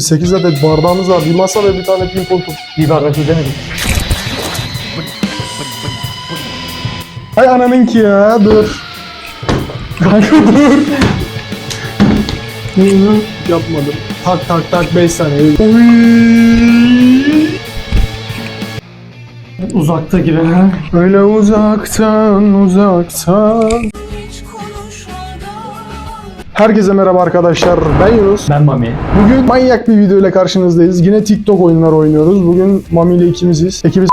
8 adet bardağımız var. Bir masa ve bir tane pimpon top. Bir bardak ödemedik. Hay ananınki ya dur. Kanka dur. Yapmadım. Tak tak tak 5 saniye. Oy. Uzakta gibi. Öyle uzaktan uzaktan. Herkese merhaba arkadaşlar. Ben Yunus. Ben Mami. Bugün manyak bir video ile karşınızdayız. Yine TikTok oyunları oynuyoruz. Bugün Mami ile ikimiziz. Ekibi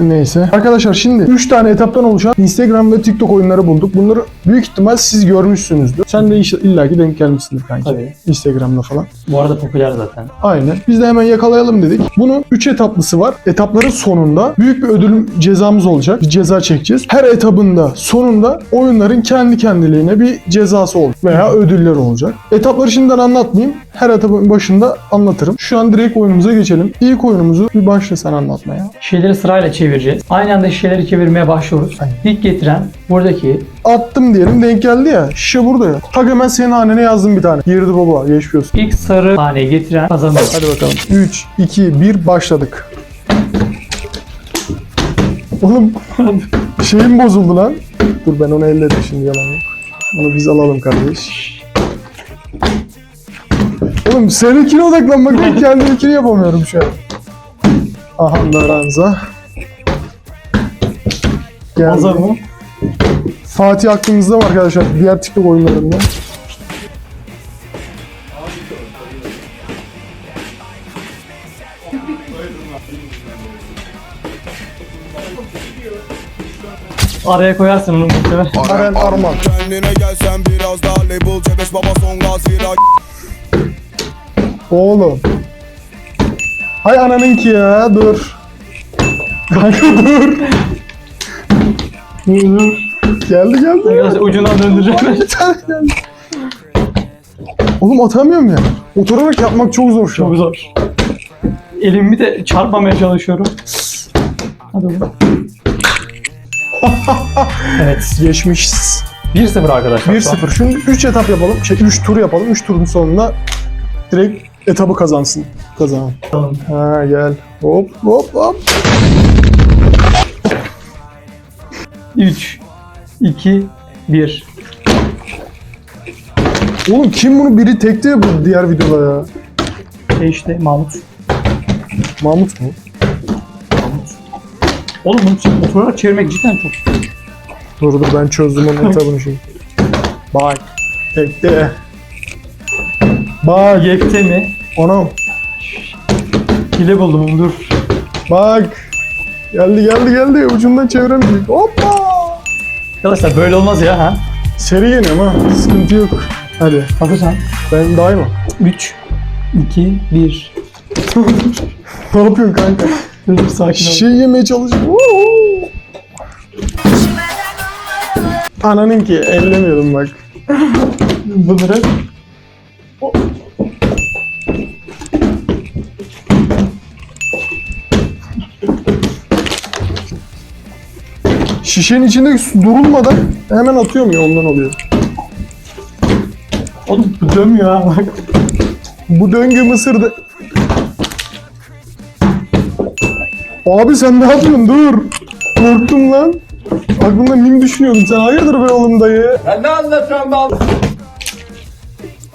Neyse. Arkadaşlar şimdi 3 tane etaptan oluşan Instagram ve TikTok oyunları bulduk. Bunları büyük ihtimal siz görmüşsünüzdür. Sen de iş- illaki denk gelmişsindir kanki. Tabii. Instagram'da falan. Bu arada popüler zaten. Aynen. Biz de hemen yakalayalım dedik. Bunun 3 etaplısı var. Etapların sonunda büyük bir ödül cezamız olacak. Bir ceza çekeceğiz. Her etabında sonunda oyunların kendi kendiliğine bir cezası olacak veya ödülleri olacak. Etapları şimdiden anlatmayayım. Her etapın başında anlatırım. Şu an direkt oyunumuza geçelim. İlk oyunumuzu bir başla sen anlatmaya. Şişeleri sırayla çevireceğiz. Aynı anda şişeleri çevirmeye başlıyoruz. İlk getiren buradaki Attım diyelim denk geldi ya. Şişe burada ya. Tak hemen senin hanene yazdım bir tane. Girdi baba. Geçmiş olsun. ilk sarı taneyi getiren kazanır. Hadi bakalım. 3, 2, 1 başladık. Oğlum şeyim bozuldu lan. Dur ben onu elledim şimdi yalan yok. Onu biz alalım kardeş. Oğlum seninkine odaklanmak ben kendiminkini yapamıyorum şu an. Aha da ranza. Geldi. Mı? Fatih aklınızda mı arkadaşlar? Diğer TikTok oyunlarında. Araya koyarsın onu muhtemelen. Aren Arman. Kendine gelsen biraz daha label Cebeş baba son gaz vira Oğlum. Hay ananınki ya dur. Kanka dur. Geldi geldi. Ucundan döndüreceğim. geldi. Oğlum atamıyorum ya. Oturarak yapmak çok zor şu an. Çok zor. Elimi de çarpmamaya çalışıyorum. Hadi oğlum. evet. Geçmişiz. 1-0 arkadaşlar. 1-0. Şimdi 3 etap yapalım. Şey 3 tur yapalım. 3 turun sonunda direkt etabı kazansın. Kazanan. Tamam. Ha gel. Hop hop hop. 3, 2, 1. Oğlum kim bunu biri tekte yapıyor diğer videoda ya? E işte Mahmut. Mahmut mu? Oğlum bunu oturarak çevirmek cidden çok. Dur dur ben çözdüm onun etabını şimdi. Bak. Tekte. Bak. Yekte mi? Anam. Hile buldum dur. Bak. Geldi geldi geldi. Ucundan çeviremeyecek. Hoppa. Arkadaşlar böyle olmaz ya ha. Seri yeniyorum ha. Sıkıntı yok. Hadi. Hazırsan. Ben daima. 3, 2, 1. Ne yapıyorsun kanka? Dur sakin ol. Şişe yemeye çalışıyorum. Ananın ki ellemiyordum bak. Bunları Şişenin içinde durulmadan hemen atıyorum ya ondan oluyor. Oğlum bu dönmüyor ha bak. Bu döngü Mısır'da... Abi sen ne yapıyorsun? Dur. Korktum lan. Aklımda mim düşünüyordum. Sen hayırdır be oğlum dayı?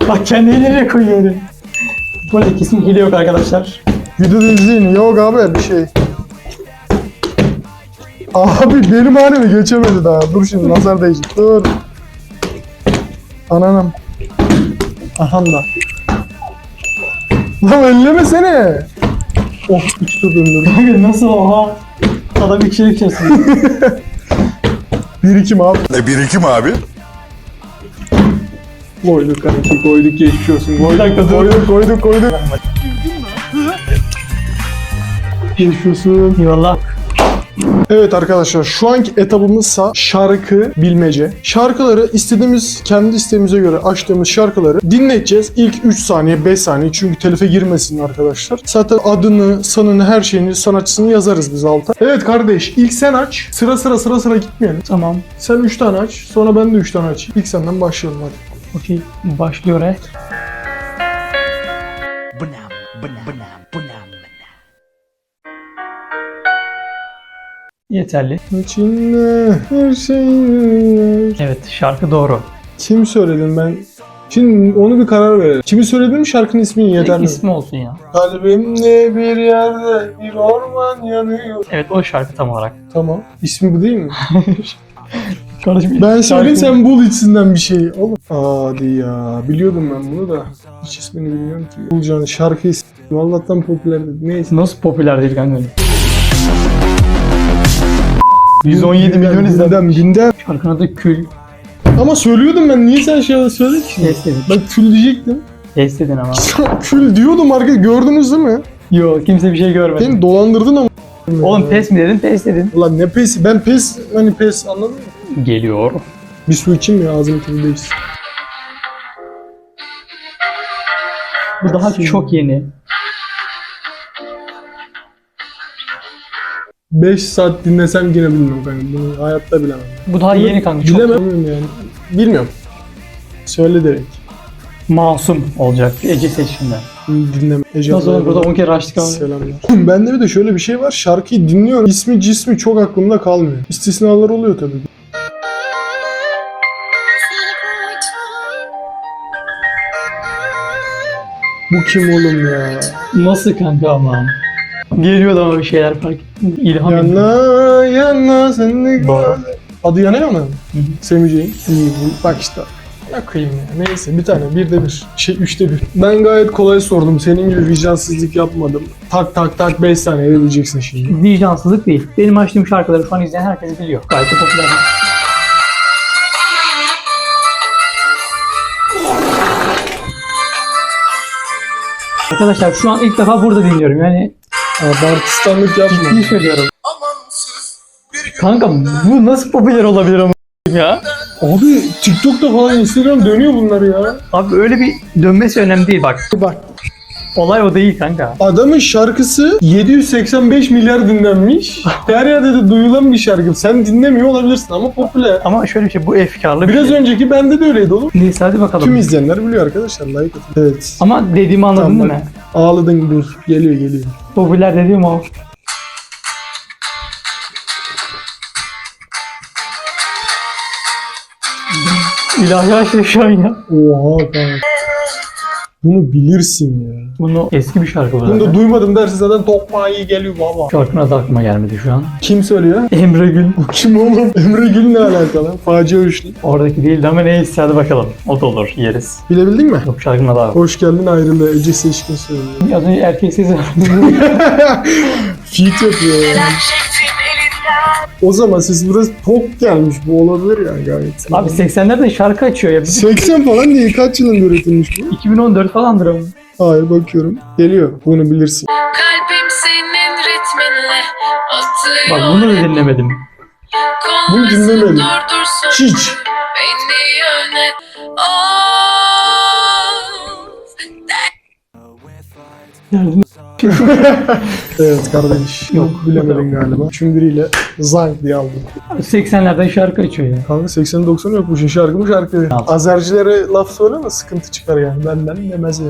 Bak kendini nereye koyuyor öyle. Bu arada kesin hile yok arkadaşlar. Videoda izleyin. Yok abi bir şey. Abi benim hanemi geçemedi daha. Dur şimdi nazar değecek. Dur. Ananım. Aham da. Lan ellemesene. Oh üç tur döndürdüm. Kanka nasıl oha? Adam bir kişilik kesin. Birikim abi. E birikim abi Koyduk kanki koyduk geçmiş olsun. Koyduk koyduk koyduk koyduk. Geçmiş olsun. Eyvallah. Evet arkadaşlar şu anki etabımızsa şarkı bilmece. Şarkıları istediğimiz kendi isteğimize göre açtığımız şarkıları dinleteceğiz. İlk 3 saniye 5 saniye çünkü telife girmesin arkadaşlar. Zaten adını, sanını, her şeyini, sanatçısını yazarız biz alta. Evet kardeş ilk sen aç. Sıra sıra sıra sıra gitmeyelim. Tamam. Sen 3 tane aç. Sonra ben de 3 tane aç. İlk senden başlayalım hadi. Okey. Başlıyor he. Yeterli. İçinde her şey Evet şarkı doğru. Kim söyledim ben? Şimdi onu bir karar verelim. Kimi söyledim şarkının ismi Direkt yeterli. ismi olsun ya. Kalbimde bir yerde bir orman yanıyor. Evet o şarkı tam olarak. Tamam. İsmi bu değil mi? Kardeşim Ben söyleyeyim sen bul içinden bir şey. Oğlum. Hadi ya. Biliyordum ben bunu da. Hiç ismini bilmiyorum ki. Bulacağın şarkı ismi. Allah'tan popüler dedi. Neyse. Nasıl popüler değil kanka? 117 milyon izledim. Binden. Şarkının adı Kül. Ama söylüyordum ben. Niye sen şey söyledin ki? Kes dedin. Ben kül diyecektim. Kes dedin ama. kül diyordum arkadaşlar. Gördünüz değil mi? Yo kimse bir şey görmedi. Beni dolandırdın ama. Oğlum pes mi dedin? Pes dedin. Ulan ne pes? Ben pes hani pes anladın mı? Geliyor. Bir su içeyim ya ağzım tadı. Bu daha çok yeni. 5 saat dinlesem yine bilmiyorum kanka. Bunu hayatta bilemem. Bu daha yeni kanka. Çok Bilemem yani. Bilmiyorum. Söyle direkt. masum olacak. Ece seçkinden. Dinleme. Ece Nasıl olur burada 10 kere açtık ama. Selamlar. Bende bir de şöyle bir şey var. Şarkıyı dinliyorum. İsmi cismi çok aklımda kalmıyor. İstisnalar oluyor tabii. Bu kim oğlum ya? Nasıl kanka ama? Geliyordu ama bir şeyler fark ettim. İlham ediyor. Yana yana sen ne Doğru. Adı Yana mı? hı. Seveceğin. İyi bu. Bak işte. Ne koyayım ya. Neyse bir tane. Bir de bir. Şey üçte bir. Ben gayet kolay sordum. Senin gibi vicdansızlık yapmadım. Tak tak tak 5 saniyede bileceksin şimdi. Vicdansızlık değil. Benim açtığım şarkıları şu an izleyen herkes biliyor. Gayet de popüler. Arkadaşlar şu an ilk defa burada dinliyorum. Yani Abartistanlık yapma. ciddi söylüyorum. Kanka bu nasıl popüler olabilir ama ya? Abi TikTok'ta falan Instagram dönüyor bunlar ya. Abi öyle bir dönmesi önemli değil bak. Bak Olay o değil kanka. adamın şarkısı 785 milyar dinlenmiş. Her yerde de duyulan bir şarkı. Sen dinlemiyor olabilirsin ama popüler. Ama şöyle bir şey bu efkarlı bir Biraz şey. önceki bende de öyleydi oğlum. Neyse hadi bakalım. Tüm izleyenler biliyor arkadaşlar. Like atın. Evet. Ama dediğimi anladın Tamam, değil mi? Ağladın dur. Geliyor geliyor. Popüler dediğim o. İlahi aşkı şu an ya. Oha kanka. Bunu bilirsin ya. Bunu eski bir şarkı bu Bunu da zaten. duymadım dersin zaten tokmağı iyi geliyor baba. Şarkının adı aklıma gelmedi şu an. Kim söylüyor? Emre Gül. Bu kim oğlum? Emre Gül ne alakalı? Facia üçlü. Oradaki değildi ama neyse hadi bakalım. O da olur yeriz. Bilebildin mi? Yok şarkının adı abi. Hoş geldin ayrılı. Ece Seçkin söylüyor. Az önce erkek sesi Feat yapıyor ya. O zaman siz biraz tok gelmiş. Bu olabilir yani gayet. Abi 80'lerde şarkı açıyor ya. 80 falan değil. Kaç yılında üretilmiş bu? 2014 falandır ama. Hayır bakıyorum. Geliyor. Bunu bilirsin. Kalbim senin ritminle atıyor. Bak bunu da dinlemedim. Bunu dinlemedim. Hiç. beni yönet. Evet kardeş. Yok. Bilemedin galiba. Şimdiriyle zank diye aldım. 80'lerden şarkı açıyor ya. Kanka 80-90 yok bu şey şarkı bu şarkı. Azercilere laf söyleme sıkıntı çıkar yani benden demez ya.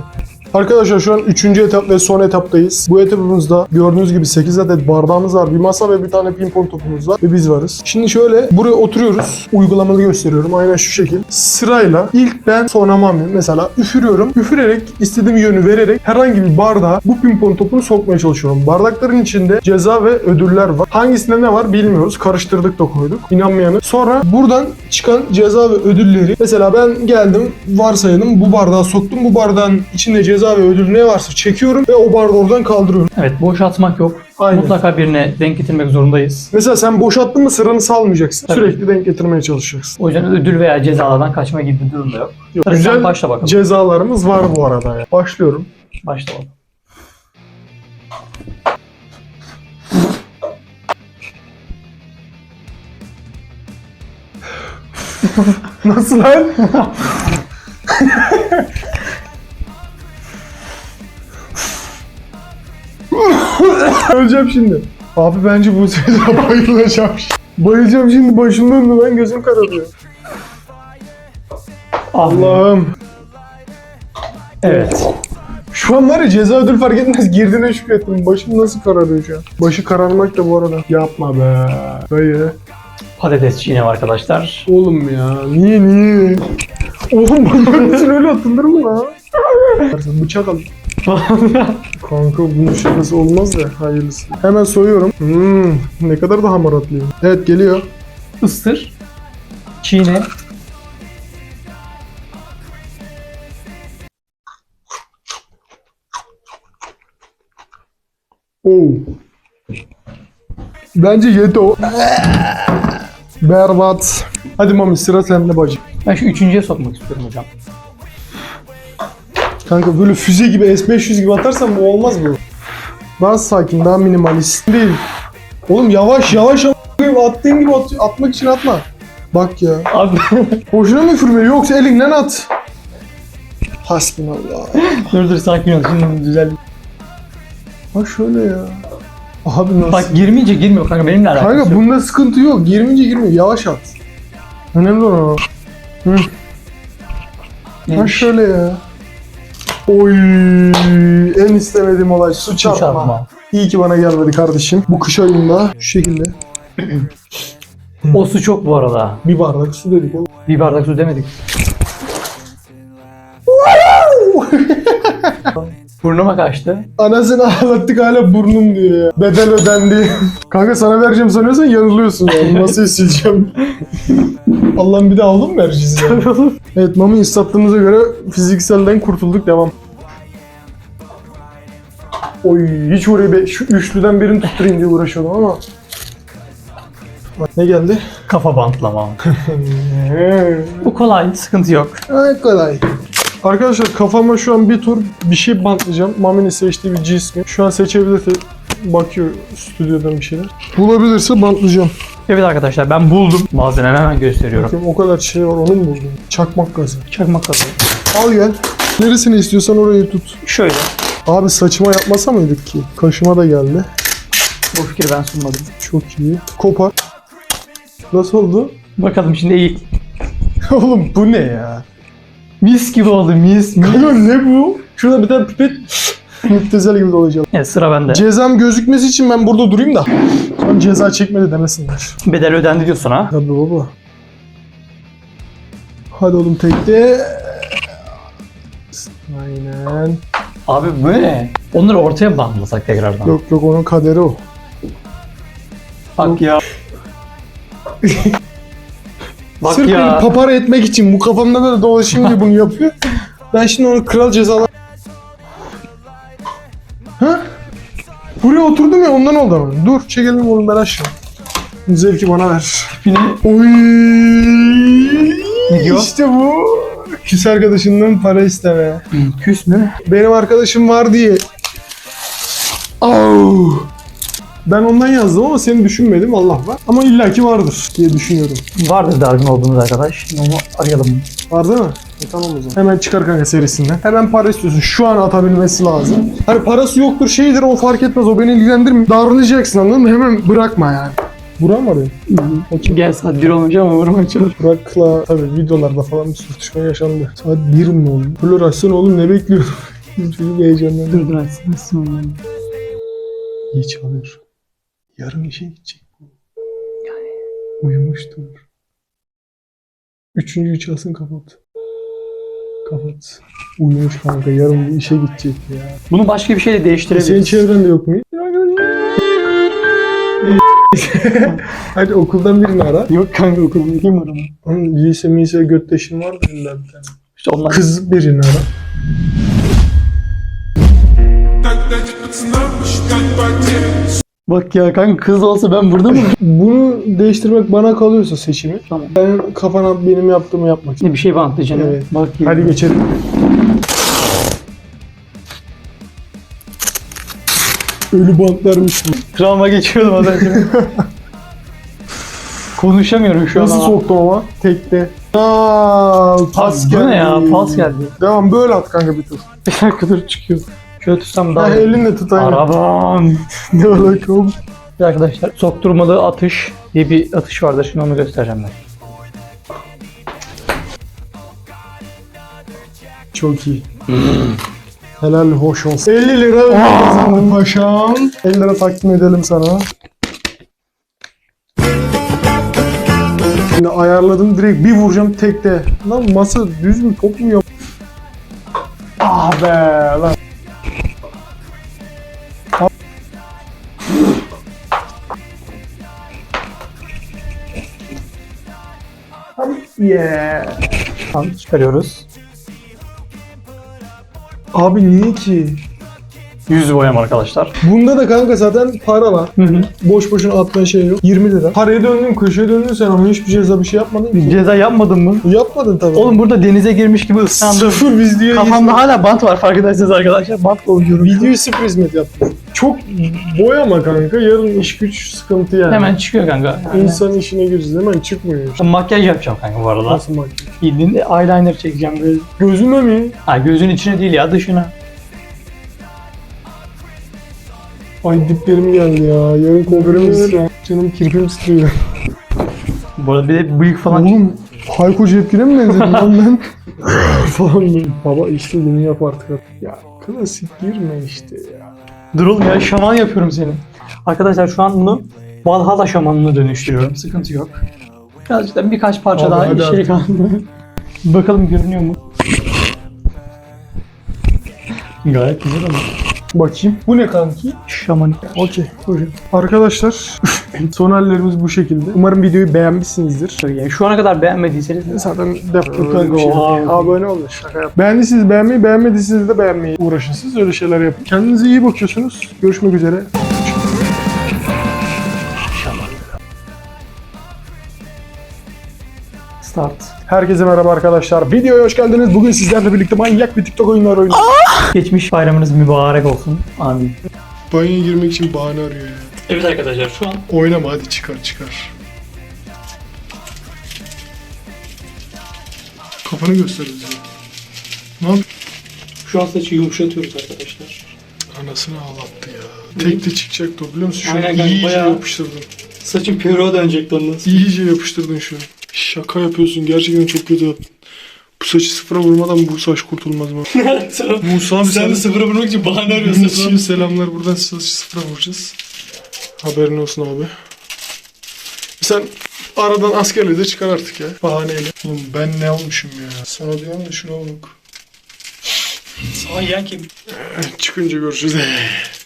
Arkadaşlar şu an 3. etap ve son etaptayız. Bu etapımızda gördüğünüz gibi 8 adet bardağımız var. Bir masa ve bir tane pimpon topumuz var. Ve biz varız. Şimdi şöyle buraya oturuyoruz. Uygulamalı gösteriyorum. Aynen şu şekil. Sırayla ilk ben sonra Mami. Mesela üfürüyorum. Üfürerek istediğim yönü vererek herhangi bir bardağa bu pimpon topunu sokmaya çalışıyorum. Bardakların içinde ceza ve ödüller var. Hangisinde ne var bilmiyoruz. Karıştırdık da koyduk. İnanmayanı. Sonra buradan çıkan ceza ve ödülleri mesela ben geldim varsayalım bu bardağı soktum. Bu bardağın içinde ceza ve ödül ne varsa çekiyorum ve o bardağı oradan kaldırıyorum. Evet boş atmak yok. Aynen. Mutlaka birine denk getirmek zorundayız. Mesela sen boşalttın mı sıranı salmayacaksın. Tabii. Sürekli denk getirmeye çalışacaksın. O yüzden ödül veya cezalardan kaçma gibi bir durum da yok. Yok, Güzel başla bakalım. cezalarımız var bu arada. ya. Başlıyorum. Başla bakalım. Nasıl lan? Öleceğim şimdi. Abi bence bu sene bayılacağım. Bayılacağım şimdi başım döndü ben gözüm kararıyor. Allah. Allah'ım. Evet. Şu an var ya ceza ödül fark etmez girdiğine şükrettim. Başım nasıl kararıyor şu an? Başı kararmak da bu arada. Yapma be. Dayı. Patates çiğnem arkadaşlar. Oğlum ya. Niye niye? Oğlum bunların için öyle atılır mı lan? Bıçak al. Kanka bunun şakası olmaz da hayırlısı. Hemen soyuyorum. Hmm, ne kadar da hamaratlıyım. Evet geliyor. Isır. Çiğne. Oo. Bence yedi o. Berbat. Hadi Mami sıra sende bacım. Ben şu üçüncüye sokmak istiyorum hocam. Kanka böyle füze gibi S500 gibi atarsan bu olmaz bu. Daha sakin, daha minimalist değil. Oğlum yavaş yavaş attığın gibi at- atmak için atma. Bak ya. Abi Boşuna mı üfürme yoksa elinden at. Hasbinallah. dur dur sakin ol şimdi düzel. Ha şöyle ya. Abi nasıl? Bak girmeyince girmiyor kanka benimle alakası Kanka yok. bunda sıkıntı yok. Girmince girmiyor. Yavaş at. Önemli olan o. Ha Neymiş? şöyle ya. Oy en istemediğim olay su çarpma. çarpma. İyi ki bana gelmedi kardeşim. Bu kış ayında şu şekilde O su çok bu arada. bir bardak su dedik oğlum. Bir bardak su demedik. Burnuma kaçtı. Anasını ağlattık hala burnum diyor ya. Bedel ödendi. Kanka sana vereceğim sanıyorsan yanılıyorsun yani. Nasıl sileceğim? Allah'ım bir de aldın mı vereceğiz ya? evet Mami ıslattığımıza göre fizikselden kurtulduk devam. Oy hiç orayı be, şu üçlüden birini tutturayım diye uğraşıyordum ama. Bak ne geldi? Kafa bantlama. Bu kolay, sıkıntı yok. Ay kolay. Arkadaşlar kafama şu an bir tur bir şey bantlayacağım. Mami'nin seçtiği bir cismi. Şu an seçebilirse bakıyor stüdyodan bir şeyler. Bulabilirse bantlayacağım. Evet arkadaşlar ben buldum. Malzememi hemen gösteriyorum. Bakayım o kadar şey var onu mu buldun? Çakmak gazı. Çakmak kazı. Al gel. Neresini istiyorsan orayı tut. Şöyle. Abi saçıma yapmasa mıydık ki? Kaşıma da geldi. Bu fikri ben sunmadım. Çok iyi. Kopar. Nasıl oldu? Bakalım şimdi iyi. Oğlum bu ne ya? Mis gibi oldu mis mis. Kanka ne bu? Şurada bir tane pipet müptezel gibi olacak. Evet sıra bende. Cezam gözükmesi için ben burada durayım da. Sonra ceza çekmedi demesinler. Bedel ödendi diyorsun ha. Tabii baba. Hadi oğlum tekte. Aynen. Abi bu ne? Onları ortaya mı bantlasak tekrardan? Yok yok onun kaderi o. Bak ya. Bak Sırf ya. beni papara etmek için bu kafamda böyle dolaşayım diye bunu yapıyor. Ben şimdi onu kral cezalar... Ha? Buraya oturdum ya ondan oldu ama. Dur çekelim oğlum ben aşağı. Zevki bana ver. Tipini Oy. İşte bu. Küs arkadaşından para isteme. küs mü? Benim arkadaşım var diye. Au. Ben ondan yazdım ama seni düşünmedim Allah var. Ama illaki vardır diye düşünüyorum. Vardır dargın olduğumuz arkadaş. Onu arayalım. Var değil mi? E, tamam o zaman. Hemen çıkar kanka serisinden. Hemen para istiyorsun. Şu an atabilmesi lazım. Hani parası yoktur şeydir o fark etmez o beni ilgilendirmiyor. Darlayacaksın anladın mı? Hemen bırakma yani. Burak mı arıyor? Gel saat 1 olunca ama umarım açılır. Burak'la tabii videolarda falan bir sürtüşme yaşandı. Saat 1 mi oldu? Florasyon oğlum ne bekliyorum? Çocuk heyecanlandı. Dur dur açsın açsın onu. İyi çalıyor. Yarın işe gidecek bu. Yani uyumuştur. Üçüncüyü çalsın kapat. Kapat. Uyumuş kanka yarın bu işe gidecek ya. Bunu başka bir şeyle değiştirebiliriz. senin çevrende yok mu? Hadi okuldan birini ara. Yok kanka okulda kim var ama? Onun lise mise götteşin vardır illa bir tane. İşte onlar. Kız birini ara. Bak ya kanka kız olsa ben burada mı? Bunu değiştirmek bana kalıyorsa seçimi. Tamam. Ben kafana benim yaptığımı yapmak Ne bir şey bantlayacağım. Evet. Bak ya. Hadi geçelim. Ölü bantlarmış bu. Travma geçiyordum az önce. Konuşamıyorum şu Nasıl an. ama. soktum ama? Tekte. Aa, pas Bu geldi. ne ya? Pas geldi. Devam böyle at kanka bir tur. Bir dakika dur çıkıyor. Tutsam daha Ha, elinle tut aynen. Arabam. Ne alaka oğlum? Arkadaşlar sokturmalı atış diye bir atış vardır. Şimdi onu göstereceğim ben. Çok iyi. Helal hoş olsun. 50 lira ödül kazandın paşam. 50 lira takdim edelim sana. Şimdi ayarladım direkt bir vuracağım tekte. Lan masa düz mü top mu yap? Ah be lan. Yeah. Tamam çıkarıyoruz. Abi niye ki? Yüz boyam arkadaşlar. Bunda da kanka zaten para var. Hı hı. Boş boşuna atma şey yok. 20 lira. Paraya döndün, köşeye döndün sen ama hiçbir ceza bir şey yapmadın ki. Ceza yapmadın mı? Yapmadın tabii. Oğlum burada denize girmiş gibi ıslandım. sıfır videoya Kafamda hala bant var fark edersiniz arkadaşlar. Bant oynuyorum. Videoyu sıfır hizmet yaptın. Çok boyama kanka. Yarın iş güç sıkıntı yani. Hemen çıkıyor kanka. Yani. İnsan işine gireceğiz hemen çıkmıyor işte. Makyaj yapacağım kanka bu arada. Nasıl bak. Bildiğin eyeliner çekeceğim böyle. Gözüme mi? Ha gözün içine değil ya dışına. Ay diplerim geldi ya. Yarın konferans Canım kirpim titriyor. Bu arada bir de bıyık falan Oğlum Hayko Cepkin'e mi benzedim lan ben? falan böyle. Baba işte bunu yap artık. Ya klasik girme işte ya. Dur oğlum ya şaman yapıyorum seni. Arkadaşlar şu an bunu Valhalla şamanına dönüştürüyorum. Sıkıntı yok. Birazcık da birkaç parça Abi, daha hadi artık. kaldı. Bakalım görünüyor mu? Gayet güzel ama. Bakayım. Bu ne kanki? Şaman. Okey. buyurun. Arkadaşlar son hallerimiz bu şekilde. Umarım videoyu beğenmişsinizdir. Yani şu ana kadar beğenmediyseniz Zaten defter Kanka, bir şey. Abone olun şaka yap. Beğendiyseniz beğenmeyi, beğenmediyseniz de beğenmeyi uğraşın siz. Öyle şeyler yapın. Kendinize iyi bakıyorsunuz. Görüşmek üzere. start. Herkese merhaba arkadaşlar. Videoya hoş geldiniz. Bugün sizlerle birlikte manyak bir TikTok oyunları oynuyoruz. Geçmiş bayramınız mübarek olsun. Amin. Banyoya girmek için bahane arıyor ya. Evet arkadaşlar şu an Oynama hadi çıkar çıkar. Kafanı göster bize. Ne yap? şu an saçı yumuşatıyoruz arkadaşlar. Anasını ağlattı ya. Tek de çıkacaktı o biliyor musun? Şu an Aynen kanka, iyice bayağı- yapıştırdın. Saçım peruğa dönecekti ondan sonra. İyice yapıştırdın şu an. Şaka yapıyorsun. Gerçekten çok kötü yaptın. Bu saçı sıfıra vurmadan bu saç kurtulmaz mı? Musa abi sen, sıfıra vurmak için bahane Şimdi selamlar buradan saçı sıfıra vuracağız. Haberin olsun abi. Sen aradan askerliği de çıkar artık ya. Bahaneyle. Oğlum ben ne olmuşum ya. Sana diyorum da şuna bak. Sana yiyen kim? Çıkınca görüşürüz.